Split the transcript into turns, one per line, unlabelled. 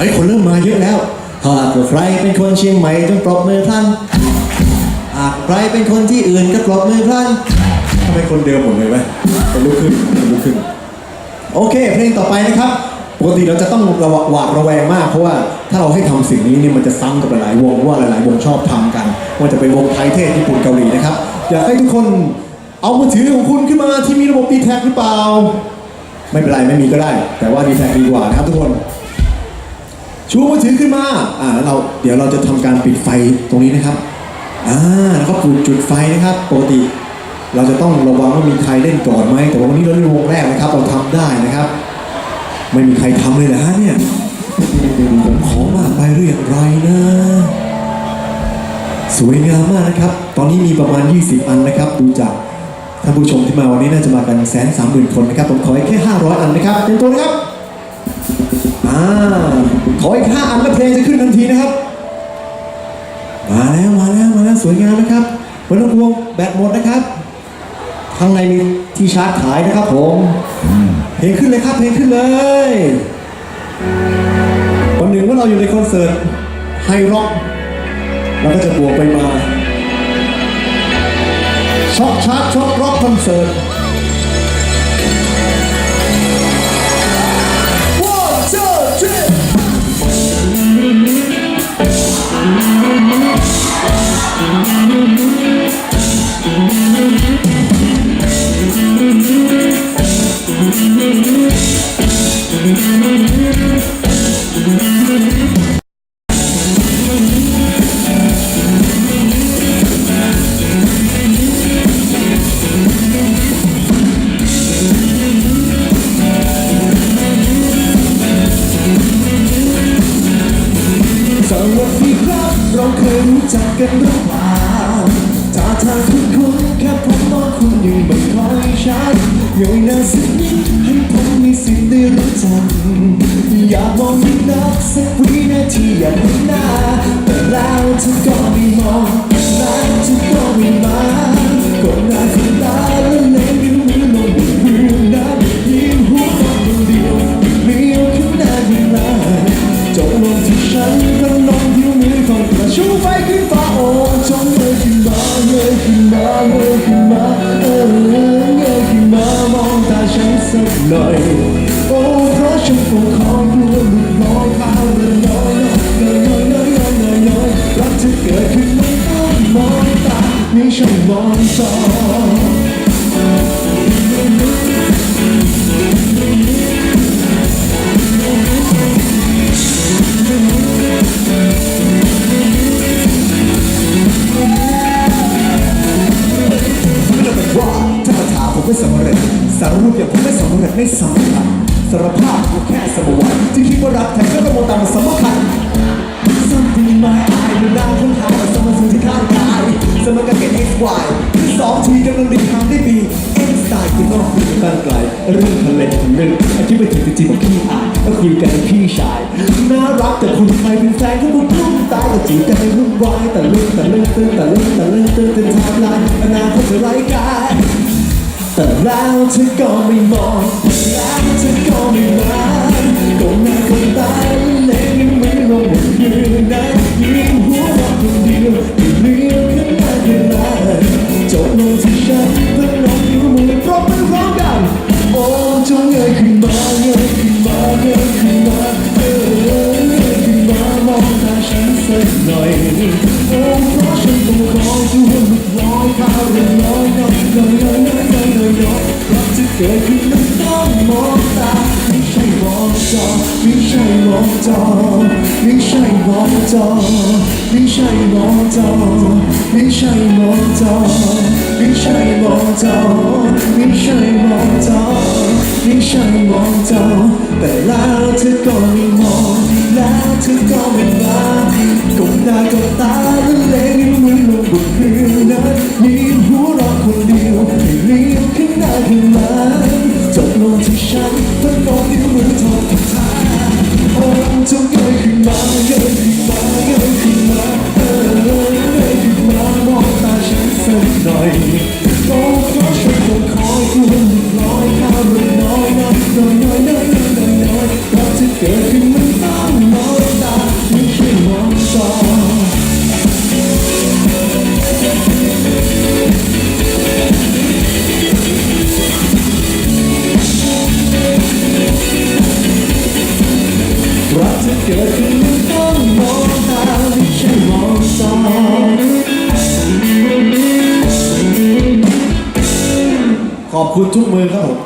เฮ้ยคนเริ่มมาเยอะแล้วหากว่าใครเป็นคนเชียงใหม่จงปรบมือพลันหากใครเป็นคนที่อื่นก็ปรบมือพลันทำไมคนเดิมหมดเลยไหมเป็นลุกขึ้นเป็นลุกขึ้น โอเค เพลงต่อไปนะครับปกติเราจะต้องระวังหวาดระแวงมากเพราะว่าถ้าเราให้ทำสิ่งนี้เนี่ยมันจะซ้ำกับหลายๆวงเพราะว่าหลายๆวงชอบทำกันว่าจะเป็นวงไทยเทศญี่ปุ่นเกาหลีนะครับอยากให้ทุกคนเอามือถือของคุณขึ้นมาที่มีระบบดีแท็หรือเปล่า ไม่เป็นไรไม่มีก็ได้ แต่ว่าดีแท็ดีกว่านะครับทุกคน ชูมือถือขึ้นมาอ่าแล้วเราเดี๋ยวเราจะทำการปิดไฟตรงนี้นะครับอ่าแล้วก็จุดจุดไฟนะครับปกติ เราจะต้องระวังว่ามีใครเล่นก่อนไหมแต่วันนี้เราเล่นวงแรกนะครับ เราทำได้นะครับ ไม่มีใครทำเลยนะฮะเนี่ยผมขอมากไปหรืออย่างไรนะ สวยงามมากนะครับ ตอนนี้มีประมาณ 20 อันนะครับ ดูจากท่านผู้ชมที่มาวันนี้น่าจะมากันแสนสามหมื่นคนนะครับ ผมขอให้แค่ 500 อันนะครับเต็มตัวนะครับ อ่าขออีกห้าอันแล้วเพลงจะขึ้นทันทีนะครับ มาแล้วมาแล้วมาแล้วสวยงามนะครับไม่ต้องห่วงแบตหมดนะครับข้างในมีที่ชาร์จขายนะครับผมเพลงขึ้นเลยครับเพลงขึ้นเลยวันหนึ่งว่าเราอยู่ในคอนเสิร์ตไฮร็อกเราก็จะบวกไปมาช็อกชาร์จช็อกร็อกคอนเสิร์ต จักกันหรือเปล่าถ้าทางคุณคุณแค่ผมมองคุณยังไม่ค่อยชัดเงยหน้าสักนิดให้ผมมีสิทธิ์ได้รู้จัก อยากมองยิ่งนักสักวินาทีอย่ากเห็นหน้าแต่แล้วเธอก็ไม่มองแล้วเธอก็ไม่มาก็หน้าคุณตาแล้วเล็งนิ้มือลงบนพื้นนั้นยิ้มหัวเราะคนเดียวเลี้ยวขึ้นหน้าขึ้นมาจงลงที่ฉันพนมยิ้วมือของกระชูไฟขึ้นฟ้าโอ้จงเงยขึ้นมาเงยขึ้นมาเงยขึ้นมาเออเงยขึ้นมามองตาฉันสักหน่อยโอ้เไม่ใช่มองจอไม่ต้องเป็นว่าถ้ามาถาผมไม่สำเร็จ สารรูปอย่างผมไม่สำเร็จไม่สำคัญสารภาพผมแค่สมวันที่คิดว่ารักแท้ก็ต้องมองตามสำคัญ การเก็ต x y ที่สองทีกำลังดีทำได้ดี X สไตล์คือนอกคือตั้งไกลเรื่องทะเลทะลึ่งอธิบายถึงจริงๆของพี่อายก็คุยกันพี่ชายน่ารักแต่คุณใครเป็นแฟนก็บุกลุ่มตายก็จีบกันให้วุ่นวายแต่ลึกแต่เลึกตื้นแต่ลึกแต่เลึกตื้นเป็นไทม์ไลน์อนาคตจะไร้กายแต่แล้วเธอก็ไม่มองแล้วเธอก็ไม่มา จอไม่ใช่มองจอไม่ใช่มองจอไม่ใช่มองจอไม่ใช่มองจอไม่ใช่มองจอไม่ใช่มองจอแต่แล้วเธอก็ไม่มองแล้วเธอก็ไม่มาก้มหน้าก้มตาแล้วเล่นมือลงบนพื้นนั้น อบคุณทุกมือครับผม